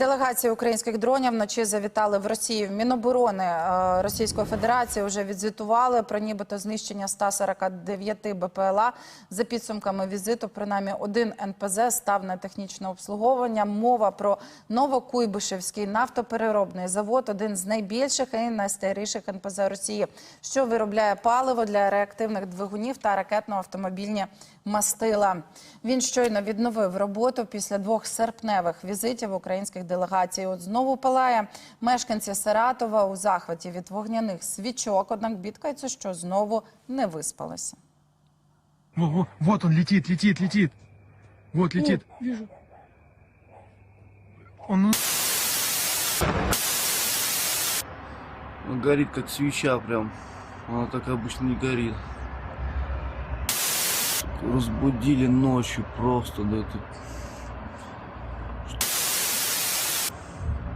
Делегації українських дронів вночі завітали в Росію. Міноборони е, Російської Федерації вже відзвітували про нібито знищення 149 БПЛА. За підсумками візиту, принаймні один НПЗ став на технічне обслуговування. Мова про Новокуйбишевський нафтопереробний завод, один з найбільших і найстаріших НПЗ Росії, що виробляє паливо для реактивних двигунів та ракетно-автомобільні мастила. Він щойно відновив роботу після двох серпневих візитів українських делегацій. От знову палає мешканці Саратова у захваті від вогняних свічок. Однак бідкаються, що знову не виспалися. Во, во, вот он летит, летит, летит. Вот летит. Вижу. Он ну, Он горит как свеча прям. Она так обычно не горит. Разбудили ночью просто, да это